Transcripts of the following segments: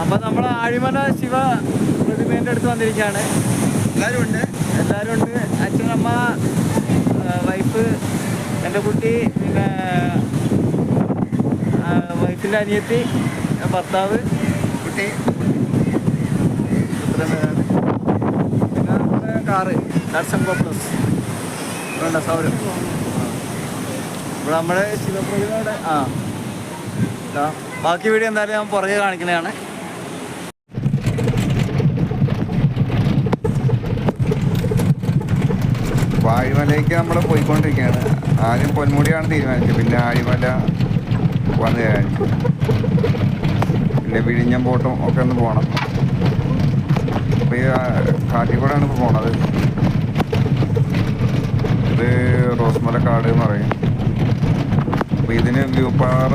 അപ്പൊ നമ്മൾ ആഴിമല ശിവ പ്രതിമേന്റെ അടുത്ത് വന്നിരിക്കുകയാണ്. എല്ലാവരും ഉണ്ട് എല്ലാവരും ഉണ്ട് അച്ഛൻ അമ്മ വൈഫ് എന്റെ കുട്ടി പിന്നെ വൈഫിന്റെ അനിയത്തി ഭർത്താവ്. കുട്ടി. പിന്നെ നമ്മുടെ കാറ് ദർശൻ പ്ലസ് വേണ്ട സൗരം ഇവിടെ നമ്മുടെ ശിവപ്രതിമയുടെ ആ. ബാക്കി വീഡിയോ എന്തായാലും ഞാൻ പുറകെ കാണിക്കുന്നതാണ്. വായുമലയ്ക്ക് നമ്മൾ പോയിക്കൊണ്ടിരിക്കുകയാണ്. ആദ്യം പൊന്മുടിയാണ് തീരുമാനിച്ചത്. പിന്നെ ആഴിമല വന്ന് തീരുമാനിച്ചു പിന്നെ വിഴിഞ്ഞം ബോട്ടും ഒക്കെ ഒന്ന് പോകണം അപ്പോൾ ഈ കാട്ടിക്കൂടെയാണ് ഇപ്പോൾ പോണത്. ഇത് റോസ്മലക്കാട് എന്ന് പറയും. അപ്പോൾ ഇതിന് വ്യൂപ്പാറ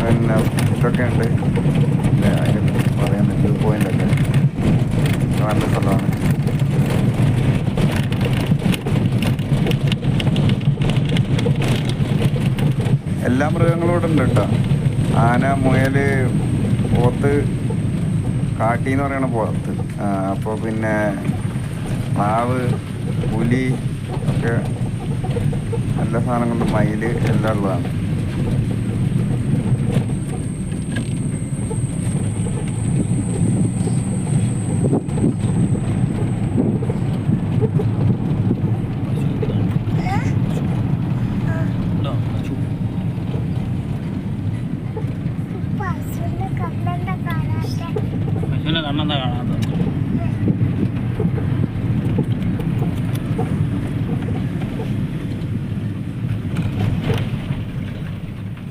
പിന്നെ ഇതൊക്കെ ഉണ്ട്. പിന്നെ അതിന് പറയുന്നത് വ്യൂ പോയിന്റൊക്കെ നല്ല സ്ഥലമാണ്. എല്ലാ മൃഗങ്ങളും ഇവിടെ ഉണ്ട് കേട്ടോ. ആന മുയൽ പോത്ത് കാട്ടി എന്ന് പറയണ പോത്ത്. അപ്പോൾ പിന്നെ മാവ് പുലി ഒക്കെ എല്ലാ സാധനങ്ങളും മയിൽ എല്ലാം ഉള്ളതാണ്. കണ്ണെന്താ കാണാത്തത്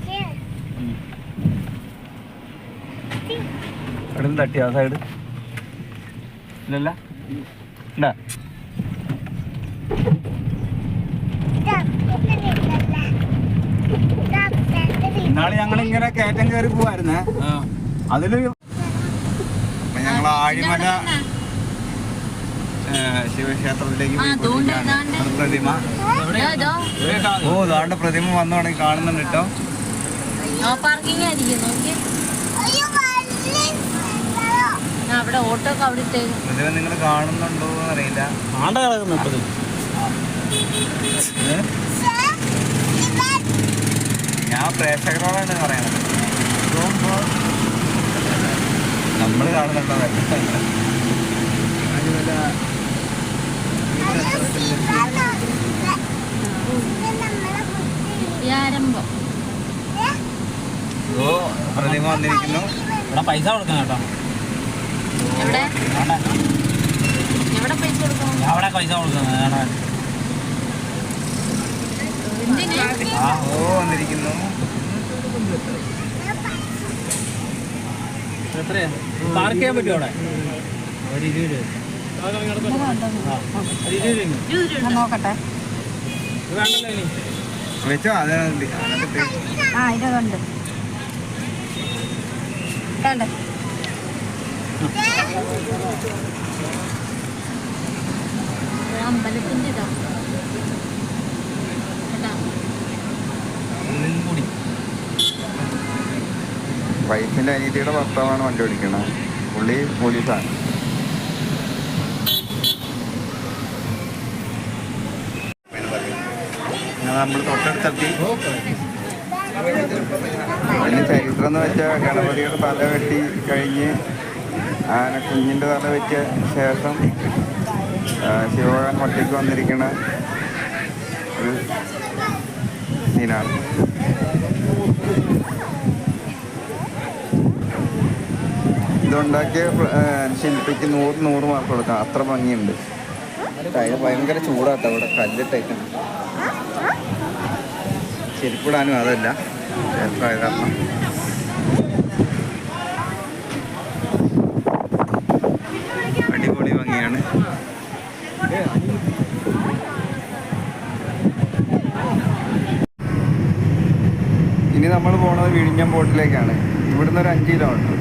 ഏ, തട്ടി ആ സൈഡ് ഇല്ലല്ല ഉണ്ടാ? ഇന്നാൾ ഞങ്ങൾ ഇങ്ങനെ കയറ്റം കയറി പോവായിരുന്നേ അതിൽ ഞങ്ങൾ ആഴിമല ശിവക്ഷേത്രത്തിലേക്ക്. പ്രതിമ. ഓ ദാണ്ട് പ്രതിമ വന്നു തുടങ്ങി കാണുന്നുണ്ട് കേട്ടോ അവിടെ ഓട്ടോ അവിടെ പ്രതിമ നിങ്ങൾ കാണുന്നുണ്ടോ എന്ന് അറിയില്ല. ആണ്ട കിടക്കുന്നു ഞാൻ പ്രേക്ഷകരോടാണ് പറയണത്. നമ്മൾ കാണുന്നുണ്ടോ? അയ്യോ, ശിവനോ? ഇത് നമ്മളെ കുട്ടി. ഓ പ്രതിമ വന്നിരിക്കുന്നു. ഇവിടെ പൈസ കൊടുക്കണം കേട്ടോ. എവിടെ? എവിടെ പൈസ കൊടുക്കണം? അവിടെ പൈസ കൊടുക്കുന്നത് എന്തിന്? ആ ഓ വന്നിരിക്കുന്നു. എത്രയാ പാർക്ക് ചെയ്യാൻ പറ്റുമോ അവിടെ? ഒരു ഇരുപത് രൂപ. നോക്കട്ടെ. ഇത് വെച്ചോ അത് ആ ഇതുണ്ട് കണ്ടേ അമ്പലത്തിന്റെ ഇതാ കേട്ടാ ഒന്നും കൂടി വൈഫിന്റെ അനിയത്തിയുടെ ഭർത്താവാണ് വണ്ടി ഓടിക്കണത്. പുള്ളി പോലീസാണ്. നമ്മൾ അതിന് ചരിത്രം എന്ന് വെച്ചാൽ ഗണപതിയുടെ തല വെട്ടി കഴിഞ്ഞ് ആന കുഞ്ഞിന്റെ തല വെച്ച ശേഷം ശിവകാൻ ഒറ്റയ്ക്ക് വന്നിരിക്കുന്ന ഒരു സീനാണ്. ഇതുണ്ടാക്കിയ ശില്പിക്ക് നൂറ് നൂറ് മാർക്ക് കൊടുക്കാം. അത്ര ഭംഗിയുണ്ട്. അതിന് ഭയങ്കര ചൂടാട്ടോ അവിടെ കല്ലിട്ടേക്കണം ചെരുപ്പിടാനും അതല്ല. കാരണം അടിപൊളി ഭംഗിയാണ്. ഇനി നമ്മൾ പോണത് വിഴിഞ്ഞം ബോട്ടിലേക്കാണ്. ഇവിടുന്ന് ഒരു അഞ്ച് കിലോമീറ്റർ.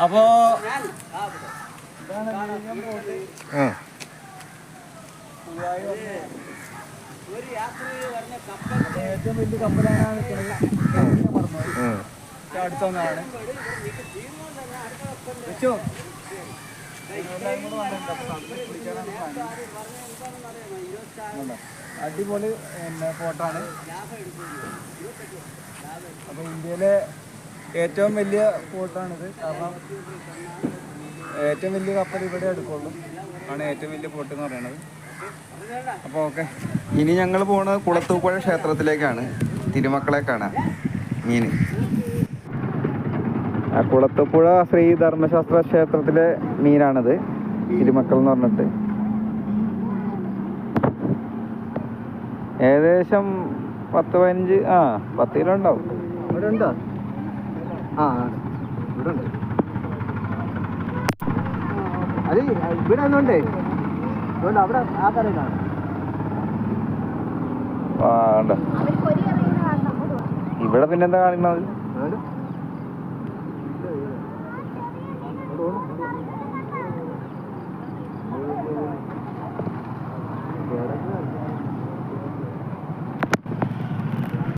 അപ്പോ ഏറ്റവും വലിയ കപ്പലാണ്. അടുത്ത ഒന്നാണ് വെച്ചോ. അപ്പൊ. അടിപൊളി പിന്നെ ഫോട്ടോ അപ്പോൾ ഇന്ത്യയിലെ ഏറ്റവും വലിയ ഫോർട്ടാണിത് കാരണം ഏറ്റവും വലിയ കപ്പൽ ഇവിടെ എടുക്കുള്ളൂ ആണ് ഏറ്റവും വലിയ പോട്ട് എന്ന് പറയുന്നത്. അപ്പോൾ ഓക്കെ. ഇനി ഞങ്ങൾ പോകുന്നത് കുളത്തൂപ്പുഴ ക്ഷേത്രത്തിലേക്കാണ്. തിരുമക്കളെ കാണാൻ മീൻ. ആ കുളത്തൂപ്പുഴ ശ്രീ ധർമ്മശാസ്ത്ര ക്ഷേത്രത്തിലെ മീനാണത്. തിരുമക്കൾ എന്ന് പറഞ്ഞിട്ട്. ഏകദേശം പത്ത് പതിനഞ്ച് ആ പത്ത് കിലോ ഉണ്ടാവും. ആ ഇവിടെ ഉണ്ട് അത് ഇവിടെ ഒന്നുണ്ട് അതുകൊണ്ട് അവിടെ ആ ഉണ്ട്. ഇവിടെ പിന്നെന്താ കാണിക്കുന്നത്